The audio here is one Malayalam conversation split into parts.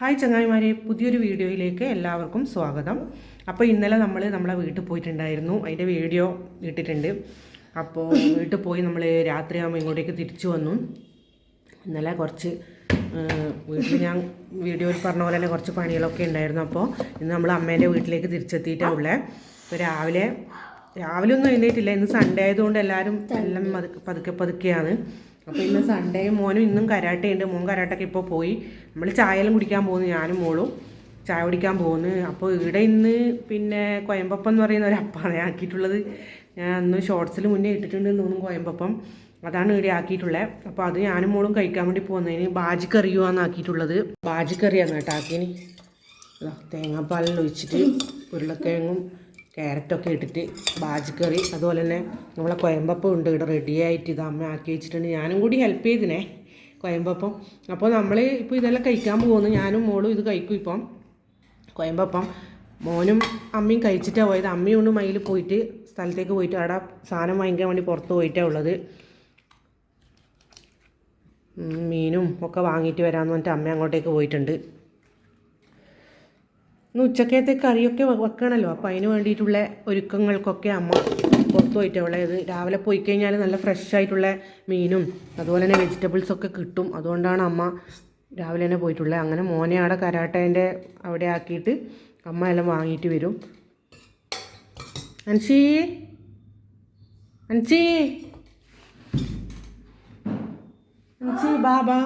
ഹായ് ചങ്ങായിമാരെ പുതിയൊരു വീഡിയോയിലേക്ക് എല്ലാവർക്കും സ്വാഗതം. അപ്പോൾ ഇന്നലെ നമ്മൾ നമ്മളെ വീട്ടിൽ പോയിട്ടുണ്ടായിരുന്നു. അതിന്റെ വീഡിയോ ഇട്ടിട്ടുണ്ട്. അപ്പോൾ വീട്ടിൽ പോയി നമ്മൾ രാത്രിയാകുമ്പോൾ ഇങ്ങോട്ടേക്ക് തിരിച്ചു വന്നു. ഇന്നലെ കുറച്ച് വീട്ടിൽ ഞാൻ വീഡിയോയിൽ പറഞ്ഞ പോലെ തന്നെ കുറച്ച് പണികളൊക്കെ ഉണ്ടായിരുന്നു. അപ്പോൾ ഇന്ന് നമ്മൾ അമ്മേന്റെ വീട്ടിലേക്ക് തിരിച്ചെത്തിയിട്ടാണ് ഉള്ളത് ഇപ്പോൾ രാവിലെ രാവിലെ ഒന്നും എഴുന്നേറ്റില്ല. ഇന്ന് സൺഡേ ആയതുകൊണ്ട് എല്ലാവരും എല്ലാം പതുക്കെ പതുക്കെ പതുക്കെയാണ്. അപ്പോൾ ഇന്ന് സൺഡേ മോനും ഇന്നും കരാട്ടയുണ്ട്. മോൻ കരാട്ടൊക്കെ ഇപ്പോൾ പോയി. നമ്മൾ ചായയെല്ലാം കുടിക്കാൻ പോകുന്നു ഞാനും മോളും. ചായ കുടിക്കാൻ പോകുന്നു. അപ്പോൾ ഇവിടെ ഇന്ന് പിന്നെ കൊയമ്പപ്പം എന്ന് പറയുന്ന ഒരു അപ്പാണ് ആക്കിയിട്ടുള്ളത്. ഞാൻ അന്ന് ഷോർട്സിൽ മുന്നേ ഇട്ടിട്ടുണ്ട് തോന്നുന്നു കൊയമ്പപ്പം. അതാണ് ഇവിടെ ആക്കിയിട്ടുള്ളത് അപ്പോൾ അത് ഞാനും മോളും കഴിക്കാൻ വേണ്ടി പോകുന്നതിന് ബാജി കറിയുവാന്ന് ആക്കിയിട്ടുള്ളത്. ബാജി കറിയാണ് കേട്ടോ ആക്കിയന് തേങ്ങാപ്പാലിൽ ഒഴിച്ചിട്ട് ഉരുളക്കിഴങ്ങും ക്യാരറ്റൊക്കെ ഇട്ടിട്ട് ബാജിക്കറി അതുപോലെ തന്നെ നമ്മളെ കൊയമ്പപ്പം ഉണ്ട്. ഇവിടെ റെഡി ആയിട്ട് ഇത് അമ്മ ആക്കി വെച്ചിട്ടുണ്ട്. ഞാനും കൂടി ഹെൽപ്പ് ചെയ്തിനെ കൊയമ്പപ്പം. അപ്പോൾ നമ്മൾ ഇപ്പോൾ ഇതെല്ലാം കഴിക്കാൻ പോകുന്നു. ഞാനും മോളും ഇത് കഴിക്കും ഇപ്പം. കൊയമ്പപ്പം മോനും അമ്മയും കഴിച്ചിട്ടാണ് പോയത്. അമ്മയും ഒന്ന് മയിൽ പോയിട്ട് സ്ഥലത്തേക്ക് പോയിട്ട് അവിടെ സാധനം വാങ്ങിക്കാൻ വേണ്ടി പുറത്ത് പോയിട്ടാണ് ഉള്ളത്. മീനും ഒക്കെ വാങ്ങിയിട്ട് വരാമെന്ന് പറഞ്ഞിട്ട് അമ്മ അങ്ങോട്ടേക്ക് പോയിട്ടുണ്ട്. ഇന്ന് ഉച്ചക്കത്തെ കറിയൊക്കെ വെക്കണമല്ലോ അപ്പോൾ അതിന് വേണ്ടിയിട്ടുള്ള ഒരുക്കങ്ങൾക്കൊക്കെ അമ്മ പുറത്ത് ഇത് രാവിലെ പോയി കഴിഞ്ഞാൽ നല്ല ഫ്രഷ് ആയിട്ടുള്ള മീനും അതുപോലെ തന്നെ വെജിറ്റബിൾസൊക്കെ കിട്ടും. അതുകൊണ്ടാണ് അമ്മ രാവിലെ തന്നെ പോയിട്ടുള്ളത് അങ്ങനെ മോനെ അവിടെ കരാട്ടേന്റെ അവിടെ ആക്കിയിട്ട് അമ്മ എല്ലാം വാങ്ങിയിട്ട് വരും. അൻസി അൻസി അൻസി ബാബാ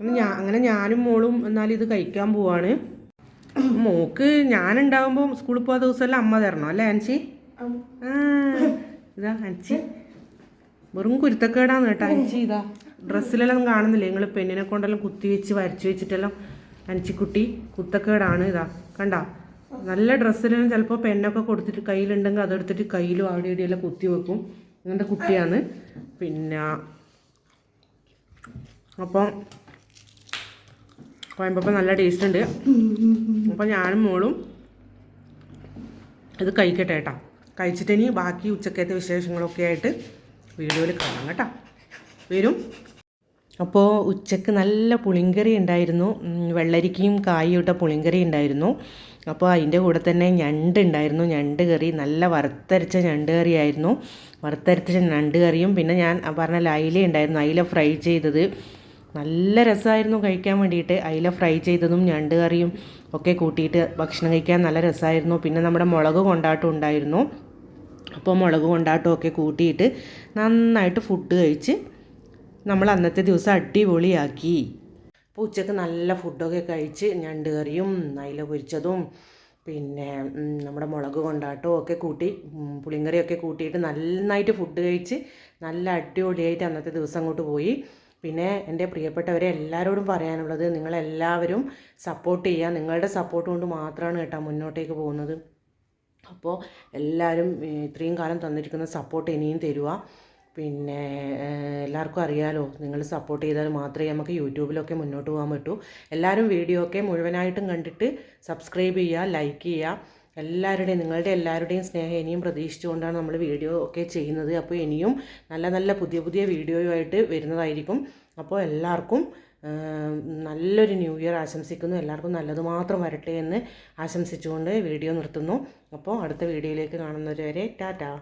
അങ്ങനെ ഞാൻ അങ്ങനെ ഞാനും മോളും എന്നാൽ ഇത് കഴിക്കാൻ പോവാണ്. മോക്ക് ഞാനുണ്ടാവുമ്പോൾ സ്കൂളിൽ പോയ ദിവസമെല്ലാം അമ്മ തരണം അല്ലേ അൻസി? ഇതാ അൻസി. വെറും കുരുത്തക്കേടാന്ന് കേട്ടോ അൻസി ഇതാ. ഡ്രസ്സിലെല്ലാം കാണുന്നില്ല? നിങ്ങൾ പെണ്ണിനെ കൊണ്ടെല്ലാം കുത്തി വെച്ച് വരച്ചു വെച്ചിട്ടെല്ലാം കുട്ടി കുത്തക്കേടാണ് ഇതാ. കണ്ട? നല്ല ഡ്രസ്സിലെല്ലാം ചിലപ്പോൾ പെണ്ണൊക്കെ കൊടുത്തിട്ട് കയ്യിലുണ്ടെങ്കിൽ അതെടുത്തിട്ട് കയ്യിലും അവിടെ ഇവിടെയെല്ലാം കുത്തി വെക്കും. ഇങ്ങനത്തെ കുട്ടിയാണ്. പിന്നെ അപ്പം കോയമ്പപ്പം നല്ല ടേസ്റ്റ് ഉണ്ട്. അപ്പം ഞാനും മോളും ഇത് കഴിക്കട്ടെ കേട്ടോ കഴിച്ചിട്ട് ഇനി ബാക്കി ഉച്ചക്കത്തെ വിശേഷങ്ങളൊക്കെ ആയിട്ട് വീഡിയോയിൽ കാണാം കേട്ടോ. വരും. അപ്പോൾ ഉച്ചയ്ക്ക് നല്ല പുളിങ്കറി ഉണ്ടായിരുന്നു. വെള്ളരിക്കയും കായും ഇട്ട പുളിങ്കറി ഉണ്ടായിരുന്നു. അപ്പോൾ അതിന്റെ കൂടെ തന്നെ ഞണ്ട് ഉണ്ടായിരുന്നു. ഞണ്ട് കറി നല്ല വറുത്തരച്ച ഞണ്ട് കറിയായിരുന്നു വറുത്തരച്ച ഞണ്ട് കറിയും പിന്നെ ഞാൻ പറഞ്ഞ അയില ഉണ്ടായിരുന്നു. അയില ഫ്രൈ ചെയ്തത്. നല്ല രസമായിരുന്നു കഴിക്കാൻ വേണ്ടിയിട്ട്. അയില ഫ്രൈ ചെയ്തതും ഞണ്ട് കറിയും ഒക്കെ കൂട്ടിയിട്ട് ഭക്ഷണം കഴിക്കാൻ നല്ല രസമായിരുന്നു. പിന്നെ നമ്മുടെ മുളക് കൊണ്ടാട്ടം ഉണ്ടായിരുന്നു. അപ്പോൾ മുളക് കൊണ്ടാട്ടം ഒക്കെ കൂട്ടിയിട്ട് നന്നായിട്ട് ഫുഡ് കഴിച്ച് നമ്മൾ അന്നത്തെ ദിവസം അടിപൊളിയാക്കി. അപ്പോൾ ഉച്ചയ്ക്ക് നല്ല ഫുഡൊക്കെ കഴിച്ച് ഞണ്ട് കറിയും അയില പൊരിച്ചതും പിന്നെ നമ്മുടെ മുളക് കൊണ്ടാട്ടവും ഒക്കെ കൂട്ടി പുളിങ്കറിയൊക്കെ കൂട്ടിയിട്ട് നന്നായിട്ട് ഫുഡ് കഴിച്ച് നല്ല അടിപൊളിയായിട്ട് അന്നത്തെ ദിവസം അങ്ങോട്ട് പോയി. പിന്നെ എന്റെ പ്രിയപ്പെട്ടവരെ എല്ലാവരോടും പറയാനുള്ളത് നിങ്ങളെല്ലാവരും സപ്പോർട്ട് ചെയ്യുക. നിങ്ങളുടെ സപ്പോർട്ട് കൊണ്ട് മാത്രമാണ് കേട്ടോ മുന്നോട്ടേക്ക് പോകുന്നത്. അപ്പോൾ എല്ലാവരും ഇത്രയും കാലം തന്നിരിക്കുന്ന സപ്പോർട്ട് ഇനിയും തരുക. പിന്നെ എല്ലാവർക്കും അറിയാലോ നിങ്ങൾ സപ്പോർട്ട് ചെയ്താൽ മാത്രമേ നമുക്ക് യൂട്യൂബിലൊക്കെ മുന്നോട്ട് പോകാൻ പറ്റൂ. എല്ലാവരും വീഡിയോ ഒക്കെ മുഴുവനായിട്ടും കണ്ടിട്ട് സബ്സ്ക്രൈബ് ചെയ്യുക ലൈക്ക് ചെയ്യുക. എല്ലാവരുടെയും നിങ്ങളുടെ എല്ലാവരുടെയും സ്നേഹം ഇനിയും പ്രതീക്ഷിച്ചുകൊണ്ടാണ് നമ്മൾ വീഡിയോ ഒക്കെ ചെയ്യുന്നത്. അപ്പോൾ ഇനിയും നല്ല നല്ല പുതിയ പുതിയ വീഡിയോയുമായിട്ട് വരുന്നതായിരിക്കും. അപ്പോൾ എല്ലാവർക്കും നല്ലൊരു ന്യൂ ഇയർ ആശംസിക്കുന്നു. എല്ലാവർക്കും നല്ലത് മാത്രം വരട്ടെ എന്ന് ആശംസിച്ചുകൊണ്ട് വീഡിയോ നിർത്തുന്നു. അപ്പോൾ അടുത്ത വീഡിയോയിലേക്ക് കാണുന്നവരെ ടാറ്റാ.